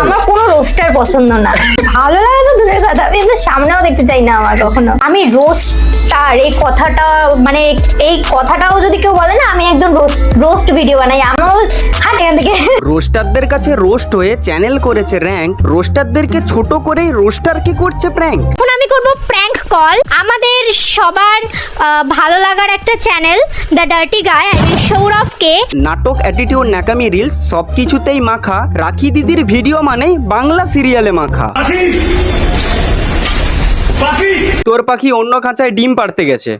আমার কোনো রোস্টার পছন্দ না। ভালো লাগে তো দূরের কথা আমি কিন্তু সামনেও দেখতে চাই না আমার কখনো। আমি রোস্টার এই কথাটা মানে এই কথাটাও যদি কেউ বলে না আমি একদম রোস্ট ভিডিও বানাই। আমারও হাট এখান থেকে। রোস্টারদের কাছে রোস্ট হয়ে চ্যানেল করেছে র্যাঙ্ক রোস্টারদেরকে ছোট করেই রোস্টার কি করছে প্র্যাঙ্ক এখন আমি করব প্র্যাঙ্ক কল আমাদের সবার ভালো লাগার একটা channel the dirty guy I mean সৌরভকে নাটক অ্যাটিটিউড নাকামি রিলস সব কিছুতেই মাখা। রাখি দিদির ভিডিও মানে বাংলা সিরিয়ালে মাখা। তোর পাখি অন্য খাঁচায় ডিম পাড়তে গেছে।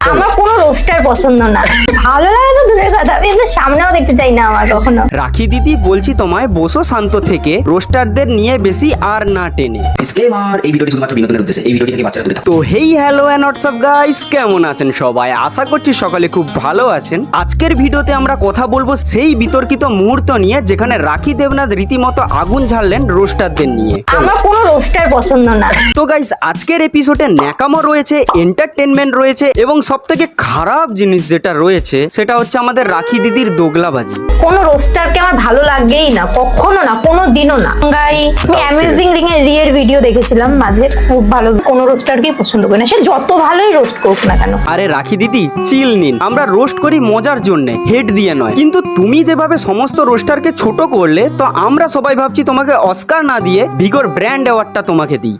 আমার কোনো রোস্টার পছন্দ না। ভালো লাগে তো দূরের কথা আমি সামনেও দেখতে চাই না আমার কখনো। রাখি দিদি বলছি তোমায় বসো শান্ত থেকে রোস্টারদের নিয়ে বেশি আর না টেনে। ডিসক্লেমার এই ভিডিওটি শুধুমাত্র বিনোদনের উদ্দেশ্যে এই ভিডিওটি থেকে বাচ্চারা দূরে তো হেই হ্যালো হোয়াটসঅ্যাপ গাইস কেমন আছেন সবাই? আশা করছি সকালে খুব ভালো আছেন। আজকের ভিডিওতে আমরা কথা বলব সেই বিতর্কিত মুহূর্ত নিয়ে যেখানে রাখি দেবনাথ রীতিমতো আগুন ঝাড়লেন রোস্টারদের নিয়ে। আমার কোনো রোস্টার পছন্দ না। তো গাইস আজকের এপিসোডে ন্যাকামো রয়েছে এন্টারটেনমেন্ট রয়েছে এবং সব থেকে খারাপ জিনিস যেটা রয়েছে সেটা হচ্ছে আমাদের রাখি দিদির দোগলা দোগলাবাজি। কোনো রোস্টারকে আমার ভালো লাগেই না কখনো না কোনো দিনও না। গাই আমি অ্যামিউজিং রিং এর রিয়ের ভিডিও দেখেছিলাম মাঝে খুব ভালো কোনো রোস্টারকেই পছন্দ করি না। সে যত ভালোই রোস্ট করুক না কেন। আরে রাখি দিদি চিল নিন। আমরা রোস্ট করি মজার জন্য হেড দিয়ে নয়। কিন্তু তুমি যেভাবে সমস্ত রোস্টারকে ছোট করলে তো আমরা সবাই ভাবছি তোমাকে অস্কার না দিয়ে ভিগোর ব্র্যান্ড অ্যাওয়ার্ডটা তোমাকে দিই।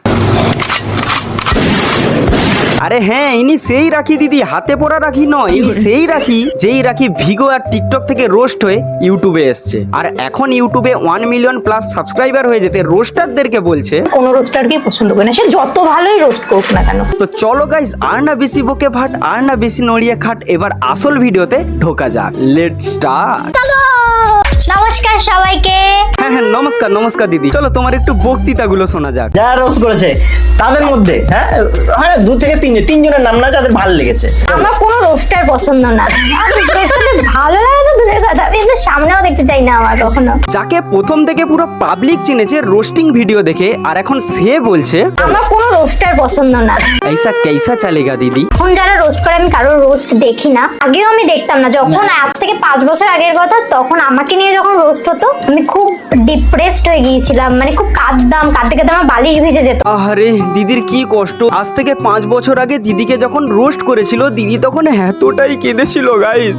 আরে হ্যাঁ ইনি সেই রাখি দিদি হাতে পড়া রাখি নয় ইনি সেই রাখি যেই রাখি ভিগো আর টিকটক থেকে রোস্ট হয়ে ইউটিউবে এসছে। আর এখন ইউটিউবে ওয়ান মিলিয়ন প্লাস সাবস্ক্রাইবার হয়ে যেতে রোস্টারদেরকে বলছে। কোনো রোস্টারকেই পছন্দ করি না? সে যত ভালোই রোস্ট করুক না কেন। তো চলো গাইস আর না বেশি বকে ভাট আর না বেশি নড়িয়ে খাট এবার আসল ভিডিওতে ঢোকা যাক। লেট স্টার্ট নমস্কার সবাইকে। হ্যাঁ হ্যাঁ নমস্কার নমস্কার দিদি চলো তোমার একটু বক্তৃতাগুলো শোনা যাক যারা রোজ করেছে তাদের মধ্যে হ্যাঁ হ্যাঁ দু থেকে তিনজন তিনজনের নাম না যাদের ভালো লেগেছে আমার কোনো রোস্টার পছন্দ না আমি রোস্টারকে ভালো লাগে তো দূরের কথা আমি কিন্তু সামনেও দেখতে চাই না আমার কখনো যাকে প্রথম থেকে পুরো পাবলিক চিনেছে রোস্টিং ভিডিও দেখে আর এখন সে বলছে আমার কোনো রোস্টার পছন্দ না ऐसा कैसा चलेगा দিদি এখন যারা রোস্ট করে আমি কারোর রোস্ট দেখি না আগেও আমি দেখতাম না যখন আজ থেকে পাঁচ বছর আগের কথা তখন আমাকে নিয়ে যখন রোস্ট হতো আমি খুব ডিপ্রেসড হয়ে গিয়েছিলাম। মানে খুব কাঁদতাম কাঁদতে কাঁদতে আমার বালিশ ভিজে যেত। আহারে দিদির কি কষ্ট? আজ থেকে পাঁচ বছর আগে দিদিকে যখন রোস্ট করেছিল দিদি তখন এতটাই কেঁদেছিল গাইস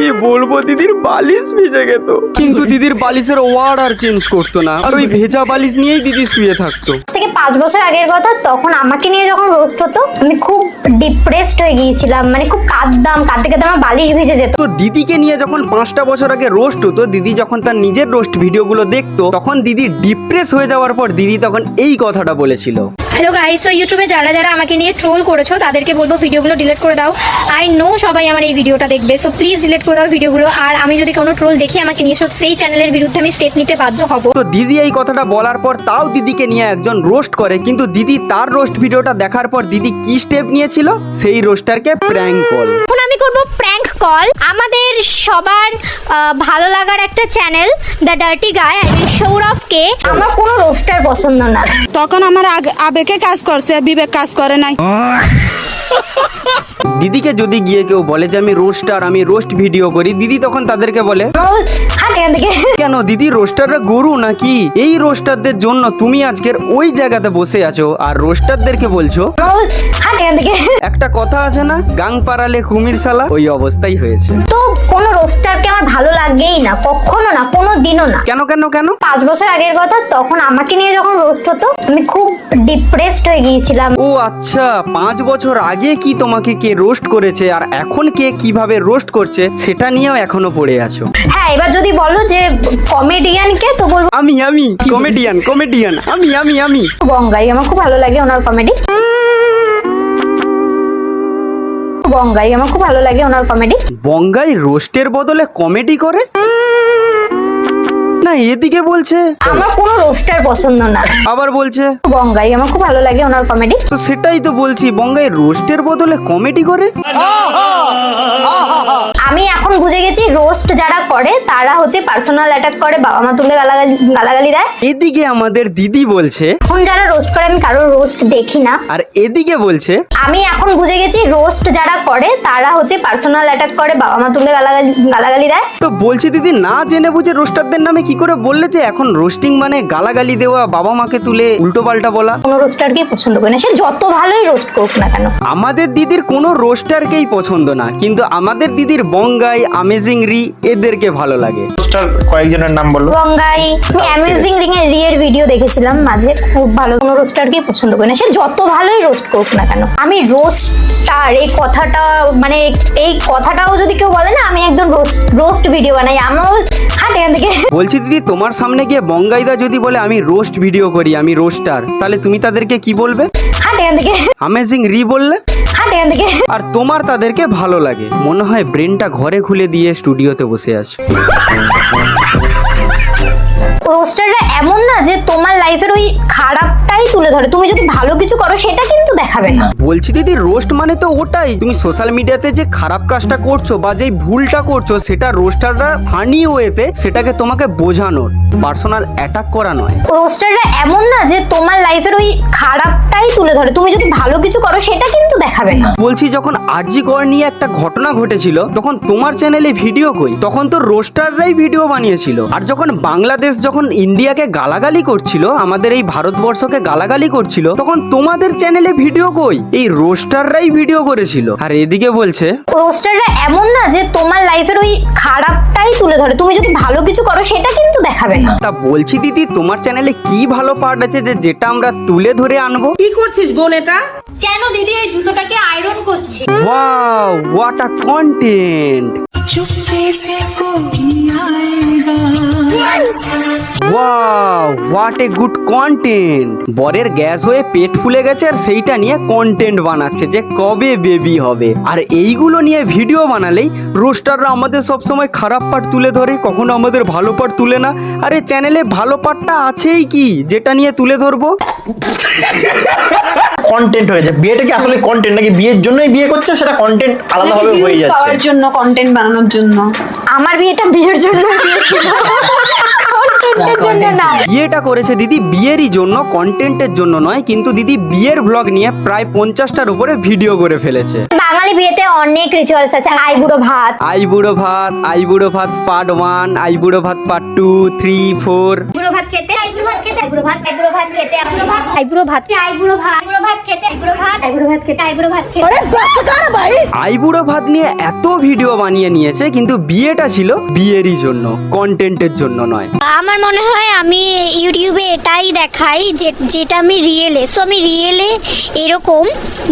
কি বলব দিদির বালিশ ভিজে গেত। কিন্তু দিদির বালিশের ওয়ার্ড আর চেঞ্জ করতো না। আর ওই ভেজা বালিশ নিয়েই দিদি শুয়ে থাকতো। থেকে পাঁচ বছর আগের কথা তখন আমাকে নিয়ে যখন রোস্ট হতো আমি খুব ডিপ্রেসড হয়ে গিয়েছিলাম। মানে খুব কাঁদতাম কাঁদতে কাঁদতে আমার বালিশ ভিজে যেত। তো দিদিকে নিয়ে যখন পাঁচটা বছর আগে রোস্ট হতো দিদি যখন তার নিজের রোস্ট ভিডিওগুলো দেখতো তখন দিদি ডিপ্রেস হয়ে যাওয়ার পর দিদি তখন এই কথাটা বলেছিল। হ্যালো গাইস তো ইউটিউবে যারা যারা আমাকে নিয়ে ট্রোল করেছ তাদেরকে বলব ভিডিওগুলো ডিলিট করে দাও। আই নো সবাই আমার এই ভিডিওটা দেখবে সো প্লিজ ডিলিট করে দাও ভিডিওগুলো। আর আমি যদি কোনো ট্রোল দেখি আমাকে নিয়ে সব সেই চ্যানেলের বিরুদ্ধে আমি স্টেপ নিতে বাধ্য হব। তো দিদি এই কথাটা বলার পর তাও দিদিকে নিয়ে একজন রোস্ট করে কিন্তু দিদি তার রোস্ট ভিডিওটা দেখার পর দিদি কি স্টেপ নিয়েছিল? সেই রোস্টারকে প্র্যাঙ্ক কল এখন আমি করব প্র্যাঙ্ক কল আমাদের সবার ভালো লাগার একটা channel the dirty guy I mean সৌরভকে আমার কোনো রোস্টার পছন্দ না। তখন আমার আবেকে আবেগে কাজ করছে বিবেক কাজ করে নাই। দিদিকে যদি গিয়ে কেউ বলে যে আমি রোস্টার আমি রোস্ট ভিডিও করি দিদি তখন তাদেরকে বলে? কেন? দিদি রোস্টাররা গরু নাকি? এই রোস্টারদের জন্য তুমি আজকের ওই জায়গাতে বসে আছো আর রোস্টারদেরকে বলছো? একটা কথা আছে না? গাং পাড়ালে কুমির সালা ওই অবস্থাই হয়েছে। তো কোন রোস্টারকে না কেন কেন কেন? পাঁচ বছর আগের কথা তখন আমাকে নিয়ে যখন রোস্ট হতো আমি খুব ডিপ্রেসড হয়ে গিয়েছিলাম। ও আচ্ছা পাঁচ বছর আগে কি তোমাকে কে রোস্ট করেছে? আর এখন কে কীভাবে রোস্ট করছে সেটা নিয়েও এখনও পড়ে আছো। হ্যাঁ এবার যদি বলো যে কমেডিয়ানকে তো বলব আমি আমি কমেডিয়ান কমেডিয়ান আমি আমি আমি। বঙ্গাই আমার খুব ভালো লাগে ওনার কমেডি বঙ্গাই আমার খুব ভালো লাগে ওনার কমেডি বঙ্গাই রোস্টের বদলে কমেডি করে? না এদিকে বলছে। আমার কোনো রোস্টার পছন্দ না। আবার বলছে? বঙ্গাই আমার খুব ভালো লাগে ওনার কমেডি তো সেটাই তো বলছি বঙ্গাই রোস্টের বদলে কমেডি করে? আমি এখন বুঝে গেছি রোস্ট যারা করে তারা হচ্ছে পার্সোনাল অ্যাটাক করে বাবা মা তুলে গালাগালি গালাগালি দেয়। এদিকে আমাদের দিদি বলছে এখন যারা রোস্ট করে আমি কারোর রোস্ট দেখি না। আর এদিকে বলছে আমি এখন বুঝে গেছি রোস্ট যারা করে তারা হচ্ছে পার্সোনাল অ্যাটাক করে বাবা মা তুলে গালাগালি গালাগালি দেয়। তো বলছি দিদি না জেনে বুঝে রোস্টারদের নামে কি করে বললে যে এখন রোস্টিং মানে গালাগালি দেওয়া বাবা মাকে তুলে উল্টো পাল্টা বলা? কোনো রোস্টারকেই পছন্দ করে না। সে যত ভালোই রোস্ট করুক না কেন। আমাদের দিদির কোনো রোস্টারকেই পছন্দ না কিন্তু আমাদের দিদির বঙ্গাই আমেজিং রি এদেরকে ভালো লাগে। পোস্টার কয়েকজনের নাম বলো। গঙ্গাই আমি অ্যামিউজিং রিং এর রিয়ের ভিডিও দেখেছিলাম মাঝে খুব ভালো কোনো রোস্টারকেই পছন্দ করি না। সে যত ভালোই রোস্ট করুক না কেন আমি রোস্টার এই কথাটা মানে এই কথাটাও যদি কেউ বলে না আমি একদম রোস্ট ভিডিও বানাই। আমারও হাট এখান থেকে। বলছি দিদি তোমার সামনে গিয়ে বঙ্গাইদা যদি বলে আমি রোস্ট ভিডিও করি আমি রোস্টার তাহলে তুমি তাদেরকে কি বলবে? হাট এখান থেকে। আমেজিং রি বললে? হাট এখান থেকে। আর তোমার তাদেরকে ভালো লাগে। মনে হয় ব্রেনটা ঘরে খুলে দিয়ে স্টুডিওতে বসে আছে। রোস্টাররা এমন না যে তোমার লাইফের ওই খারাপটাই তুলে ধরে। তুমি যদি ভালো কিছু করো সেটা কিন্তু দেখাবে না। বলছি দিদি রোস্ট মানে তো ওটাই। তুমি সোশ্যাল মিডিয়াতে যে খারাপ কাজটা করছ বা যে ভুলটা করছ সেটা রোস্টাররা ফানি ওয়েতে সেটাকে তোমাকে বোঝানোর। পার্সোনাল অ্যাটাক করা নয়। রোস্টাররা এমন না যে তোমার লাইফের ওই খারাপটাই তুলে ধরে। তুমি যদি ভালো কিছু করো সেটা কিন্তু দেখাবে না। বলছি যখন আরজি কর নিয়ে একটা ঘটনা ঘটেছিল তখন তোমার চ্যানেলে ভিডিও কই? তখন তো রোস্টাররাই ভিডিও বানিয়েছিল। আর যখন বাংলাদেশ যখন ইন্ডিয়াকে গালাগালি করছিল আমাদের এই ভারতবর্ষকে গালাগালি করছিল তখন তোমাদের চ্যানেলে ভিডিও কই? এই রোস্টাররাই ভিডিও করেছিল। আর এদিকে বলছে রোস্টাররা এমন না যে তোমার লাইফের ওই খারাপটাই তুলে ধরে। তুমি যদি ভালো কিছু করো সেটা কিন্তু দেখাবে না। তা বলছি দিদি তোমার চ্যানেলে কি ভালো পার্ট আছে যে যেটা আমরা তুলে ধরে আনব? কি করছিস বোন এটা? কেন দিদি এই জুতোটাকে আয়রন করছি? Wow what a content wow what a good content বরের গ্যাস হয়ে পেট ফুলে গেছে আর সেইটা নিয়ে কন্টেন্ট বানাচ্ছে যে কবে বেবি হবে। আর এইগুলো নিয়ে ভিডিও বানালেই রোস্টাররা আমাদের সব সময় খারাপ পার্ট তুলে ধরে কখনো আমাদের ভালো পার্ট তুলে না। আরে চ্যানেলে ভালো পার্টটা আছেই কি? যেটা নিয়ে তুলে ধরবো? কন্টেন্ট হয়েছে বিয়েটা কি আসলে কন্টেন্ট নাকি বিয়ের জন্যই বিয়ে করছে? সেটা কন্টেন্ট আলাদাভাবে হয়ে যাচ্ছে। পাওয়ার জন্য কন্টেন্ট বানানোর জন্য? আমার বিয়েটা বিয়ের জন্য বিয়েটা করেছে দিদি বিয়েরই জন্য কন্টেন্টের জন্য নয় কিন্তু দিদি বিয়ের ব্লগ নিয়ে প্রায় পঞ্চাশটার উপরে ভিডিও করে ফেলেছে। বাঙালি বিয়েতে অনেক রিচুয়ালস আছে। আইবুড়ো ভাত। আই বুড়ো ভাত আই বুড়ো ভাত পার্ট ওয়ান আই বুড়ো ভাত পার্ট টু থ্রি ফোর আইবুড়ো ভাত খেতে আইবুড়ো ভাত খেতে আইবুড়ো ভাত আইবুড়ো ভাত খেতে আইবুড়ো ভাত। আইবুড়ো ভাত। আইবুড়ো ভাত। আইবুড়ো ভাত খেতে। আইবুড়ো ভাত। আইবুড়ো ভাত খেতে। আইবুড়ো ভাত খেতে। আই বুড়ো ভাত নিয়ে এত ভিডিও বানিয়ে নিয়েছে কিন্তু বিয়েটা ছিল বিয়েরই জন্য কন্টেন্টের জন্য নয়। আমার মনে হয় আমি ইউটিউবে এটাই দেখাই যে যেটা আমি রিয়েলে সো আমি রিয়েলে এরকম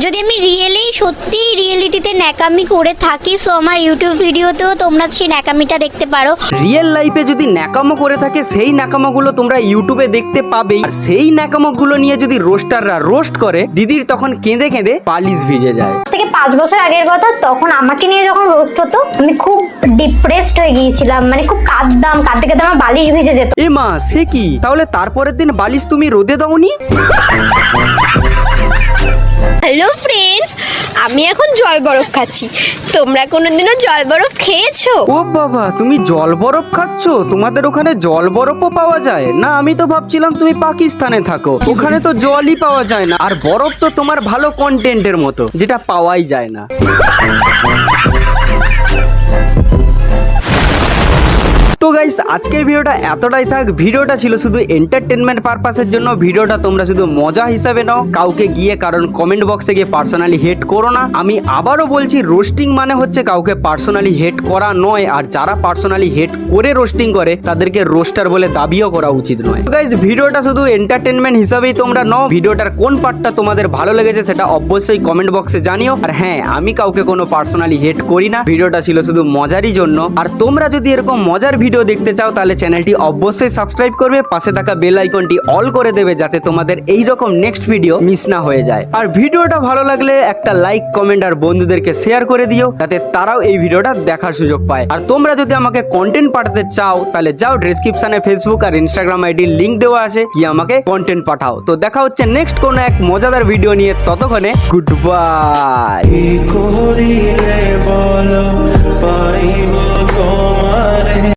যদি আমি রিয়েলি সত্যি রিয়েলিটিতে ন্যাকামি করে থাকি সো আমার ইউটিউব ভিডিওতেও তোমরা সেই ন্যাকামিটা দেখতে পারো। রিয়েল লাইফে যদি ন্যাকামো করে থাকে সেই ন্যাকামোগুলো তোমরা ইউটিউবে দেখতে পাবেই। আর সেই ন্যাকামোগুলো নিয়ে যদি রোস্টাররা রোস্ট করে দিদির তখন কেঁদে কেঁদে পালিশ ভিজে যায়। থেকে পাঁচ বছর আগের কথা তখন আমাকে নিয়ে যখন রোস্ট হতো আমি খুব ডিপ্রেসড হয়ে গিয়েছিলাম মানে খুব কাঁদতাম কাঁদতে কাঁদতে আমার বালিশ ভিজে যেত। এ মা সে কি? তাহলে তারপরের দিন বালিশ তুমি রোদে দাওনি? হ্যালো ফ্রেন্ডস আমি এখন জল বরফ খাচ্ছি। তোমরা কোনোদিনও জল বরফ খেয়েছো? ও বাবা, তুমি জল বরফ খাচ্ছ? তোমাদের ওখানে জল বরফও পাওয়া যায়? না, আমি তো ভাবছিলাম তুমি পাকিস্তানে থাকো। ওখানে তো জলই পাওয়া যায় না। আর বরফ তো তোমার ভালো কন্টেন্টের মতো, যেটা পাওয়াই যায় না। তো গাইস আজকের ভিডিওটা এতটাই থাক, ভিডিওটা ছিল শুধু এন্টারটেনমেন্ট পারপাসের জন্য, ভিডিওটা তোমরা শুধু মজা হিসাবে নাও, কাউকে গিয়ে কারণ কমেন্ট বক্সে গিয়ে পার্সোনালি হেট করো না। আমি আবারও বলছি রোস্টিং মানে হচ্ছে কাউকে পার্সোনালি হেট করা নয়, আর যারা পার্সোনালি হেট করে রোস্টিং করে, তাদেরকে রোস্টার বলে দাবিও করা উচিত নয়। তো গাইস ভিডিওটা শুধু এন্টারটেনমেন্ট হিসাবেই তোমরা নাও, ভিডিওটার কোন পার্টটা তোমাদের ভালো লেগেছে সেটা অবশ্যই কমেন্ট বক্সে জানিও। আর হ্যাঁ আমি কাউকে কোনো পার্সোনালি হেট করি না, ভিডিওটা ছিল শুধু মজারই জন্য। আর তোমরা যদি এরকম মজার ভিডিও দেখতে চাও, তাহলে চ্যানেলটি অবশ্যই সাবস্ক্রাইব করবে, পাশে থাকা বেল আইকনটি অল করে দেবে, যাতে তোমাদের এই রকম নেক্সট ভিডিও মিস না হয়ে যায়। আর ভিডিওটা ভালো লাগলে একটা লাইক কমেন্ট আর বন্ধুদেরকে শেয়ার করে দিও, যাতে তারাও এই ভিডিওটা দেখার সুযোগ পায়। আর তোমরা যদি আমাকে কন্টেন্ট পাঠাতে চাও, তাহলে যাও ডেসক্রিপশনে ফেসবুক আর ইনস্টাগ্রাম আইডির লিংক দেওয়া আছে কি আমাকে কন্টেন্ট পাঠাও। তো দেখা হচ্ছে নেক্সট কোনো এক মজাদার ভিডিও নিয়ে, ততক্ষণে গুড বাই বলো, পাইব